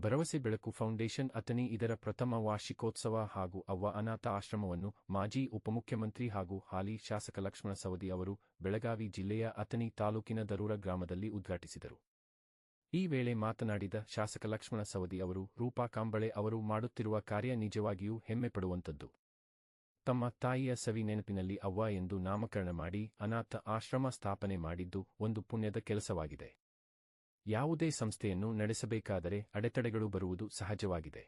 ಭರವಸೆ ಬೆಳಕು ಫೌಂಡೇಶನ್ ಅಥಣಿ ಇದರ ಪ್ರಥಮ ವಾರ್ಷಿಕೋತ್ಸವ ಹಾಗೂ ಅವ್ವ ಅನಾಥ ಆಶ್ರಮವನ್ನು ಮಾಜಿ ಉಪಮುಖ್ಯಮಂತ್ರಿ ಹಾಗೂ ಹಾಲಿ ಶಾಸಕ ಲಕ್ಷ್ಮಣ ಸವದಿ ಅವರು ಬೆಳಗಾವಿ ಜಿಲ್ಲೆಯ ಅಥಣಿ ತಾಲೂಕಿನ ದರೂರ ಗ್ರಾಮದಲ್ಲಿ ಉದ್ಘಾಟಿಸಿದರು. ಈ ವೇಳೆ ಮಾತನಾಡಿದ ಶಾಸಕ ಲಕ್ಷ್ಮಣ ಸವದಿ ಅವರು, ರೂಪಾ ಕಾಂಬಳೆ ಅವರು ಮಾಡುತ್ತಿರುವ ಕಾರ್ಯ ನಿಜವಾಗಿಯೂ ಹೆಮ್ಮೆ ಪಡುವಂಥದ್ದು. ತಮ್ಮ ತಾಯಿಯ ಸವಿ ನೆನಪಿನಲ್ಲಿ ಅವ್ವ ಎಂದು ನಾಮಕರಣ ಮಾಡಿ ಅನಾಥ ಆಶ್ರಮ ಸ್ಥಾಪನೆ ಮಾಡಿದ್ದು ಒಂದು ಪುಣ್ಯದ ಕೆಲಸವಾಗಿದೆ. ಯಾವುದೇ ಸಂಸ್ಥೆಯನ್ನು ನಡೆಸಬೇಕಾದರೆ ಅಡೆತಡೆಗಳು ಬರುವುದು ಸಹಜವಾಗಿದೆ.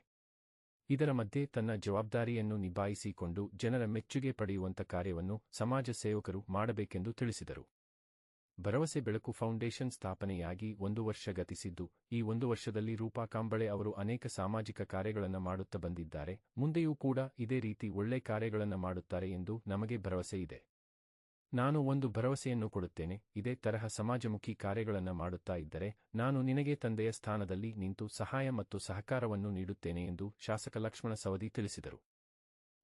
ಇದರ ಮಧ್ಯೆ ತನ್ನ ಜವಾಬ್ದಾರಿಯನ್ನು ನಿಭಾಯಿಸಿಕೊಂಡು ಜನರ ಮೆಚ್ಚುಗೆ ಪಡೆಯುವಂತ ಕಾರ್ಯವನ್ನು ಸಮಾಜ ಸೇವಕರು ಮಾಡಬೇಕೆಂದು ತಿಳಿಸಿದರು. ಭರವಸೆ ಬೆಳಕು ಫೌಂಡೇಶನ್ ಸ್ಥಾಪನೆಯಾಗಿ ಒಂದು ವರ್ಷ ಗತಿಸಿದ್ದು, ಈ ಒಂದು ವರ್ಷದಲ್ಲಿ ರೂಪಾ ಕಾಂಬಳೆ ಅವರು ಅನೇಕ ಸಾಮಾಜಿಕ ಕಾರ್ಯಗಳನ್ನು ಮಾಡುತ್ತಾ ಬಂದಿದ್ದಾರೆ, ಮುಂದೆಯೂ ಕೂಡ ಇದೇ ರೀತಿ ಒಳ್ಳೆ ಕಾರ್ಯಗಳನ್ನು ಮಾಡುತ್ತಾರೆ ಎಂದು ನಮಗೆ ಭರವಸೆ ಇದೆ. ನಾನು ಒಂದು ಭರವಸೆಯನ್ನು ಕೊಡುತ್ತೇನೆ, ಇದೇ ತರಹ ಸಮಾಜಮುಖಿ ಕಾರ್ಯಗಳನ್ನು ಮಾಡುತ್ತಾ ಇದ್ದರೆ, ನಾನು ನಿನಗೆ ತಂದೆಯ ಸ್ಥಾನದಲ್ಲಿ ನಿಂತು ಸಹಾಯ ಮತ್ತು ಸಹಕಾರವನ್ನು ನೀಡುತ್ತೇನೆ ಎಂದು ಶಾಸಕ ಲಕ್ಷ್ಮಣ ಸವದಿ ತಿಳಿಸಿದರು.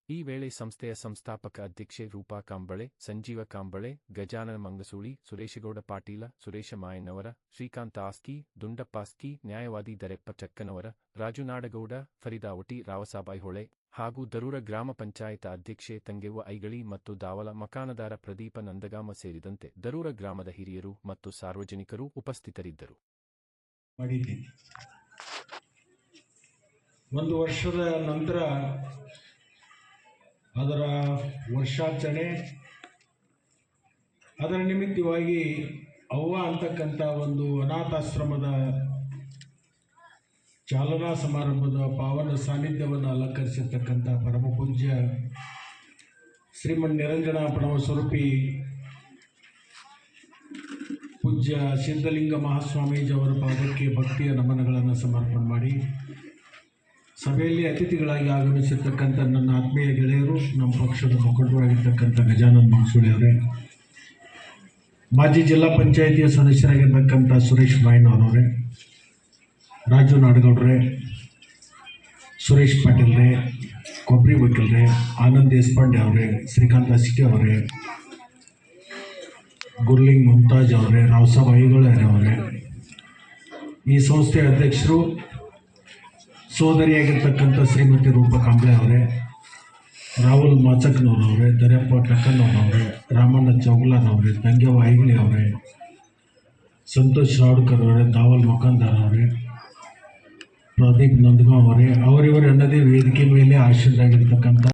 ಈ ವೇಳೆ ಸಂಸ್ಥೆಯ ಸಂಸ್ಥಾಪಕ ಅಧ್ಯಕ್ಷೆ ರೂಪಾ ಕಾಂಬಳೆ, ಸಂಜೀವ ಕಾಂಬಳೆ, ಗಜಾನನ ಮಂಗಸೂಳಿ, ಸುರೇಶಗೌಡ ಪಾಟೀಲ, ಸುರೇಶ ಮಾಯನವರ, ಶ್ರೀಕಾಂತ ಆಸ್ಕಿ ದುಂಡಪ್ಪಾಸ್ಕಿ ನ್ಯಾಯವಾದಿ ದರೆಪ್ಪ ಚಕ್ಕನವರ, ರಾಜು ನಾಡಗೌಡ ಫರಿದಾವಟಿ ರಾವಸಾಬಾಯಿ ಹೊಳೆ ಹಾಗೂ ದರೂರ ಗ್ರಾಮ ಪಂಚಾಯತ ಅಧ್ಯಕ್ಷೆ ತಂಗೆವ್ವ ಐಗಳಿ ಮತ್ತು ದಾವಲ ಮಕಾನದಾರ ಪ್ರದೀಪ ನಂದಗಾಮ ಸೇರಿದಂತೆ ದರೂರ ಗ್ರಾಮದ ಹಿರಿಯರು ಮತ್ತು ಸಾರ್ವಜನಿಕರು ಉಪಸ್ಥಿತರಿದ್ದರು. ಒಂದು ವರ್ಷದ ನಂತರ ಅದರ ವರ್ಷಾಚರಣೆ, ಅದರ ನಿಮಿತ್ತವಾಗಿ ಅವ್ವ ಅಂತಕ್ಕಂಥ ಒಂದು ಅನಾಥಾಶ್ರಮದ ಚಾಲನಾ ಸಮಾರಂಭದ ಪಾವನ ಸಾನ್ನಿಧ್ಯವನ್ನು ಅಲಂಕರಿಸಿರ್ತಕ್ಕಂಥ ಪರಮ ಪೂಜ್ಯ ಶ್ರೀಮನ್ ನಿರಂಜನ ಸ್ವರೂಪಿ ಪೂಜ್ಯ ಸಿದ್ಧಲಿಂಗ ಮಹಾಸ್ವಾಮೀಜಿ ಅವರ ಪಾದಕ್ಕೆ ಭಕ್ತಿಯ ನಮನಗಳನ್ನು ಸಮರ್ಪಣೆ ಮಾಡಿ. ಸಭೆಯಲ್ಲಿ ಅತಿಥಿಗಳಾಗಿ ಆಗಮಿಸಿರ್ತಕ್ಕಂಥ ನನ್ನ ಆತ್ಮೀಯ ಗೆಳೆಯರು, ನಮ್ಮ ಪಕ್ಷದ ಮುಖಂಡರಾಗಿರ್ತಕ್ಕಂಥ ಗಜಾನಂದ್ ಮಂಗಸೂಳಿ ಅವರೇ, ಮಾಜಿ ಜಿಲ್ಲಾ ಪಂಚಾಯಿತಿಯ ಸದಸ್ಯರಾಗಿರ್ತಕ್ಕಂಥ ಸುರೇಶ್ ಮಾಯನವರವರೇ ರಾಜು ನಾಡಗೌಡ್ರೆ, ಸುರೇಶ್ ಪಾಟೀಲ್ರೇ ಕೊಬ್ಬರಿ ರೇ, ಆನಂದ್ ದೇಶಪಾಂಡೆ ಅವರೇ, ಶ್ರೀಕಾಂತ್ ಅಸಿಕೆ ಅವರೇ, ಗುರ್ಲಿಂಗ್ ಮುಮ್ತಾಜ್ ಅವರೇ, ರಾವ್ಸಾಬ್ ಐಗೊಳೆ ಅವರೇ, ಈ ಸಂಸ್ಥೆಯ ಅಧ್ಯಕ್ಷರು ಸೋದರಿಯಾಗಿರ್ತಕ್ಕಂಥ ಶ್ರೀಮತಿ ರೂಪ ಕಾಂಬ್ಳೆ ಅವರೇ, ರಾಹುಲ್ ಮಾಚಕ್ನವರವರೇ ದರ್ಯಪ್ಪ ಟಕ್ಕನ್ನವರವರೇ ರಾಮಣ್ಣ ಚೌಗ್ಲಾರವರೇ ತಂಗ್ಯ ಐಗಳಿ ಅವರೇ, ಸಂತೋಷ್ ರಾವ್ಡ್ಕರ್ ಅವರೇ, ದಾವಲ್ ಮೊಕಂದಾರ್ ಅವರೇ, ಪ್ರದೀಪ್ ನಂದಗಾಂವ್ ಅವರೇ, ಅವರಿವರು ಅನ್ನದೇ ವೇದಿಕೆ ಮೇಲೆ ಆಶ್ರಯರಾಗಿರ್ತಕ್ಕಂಥ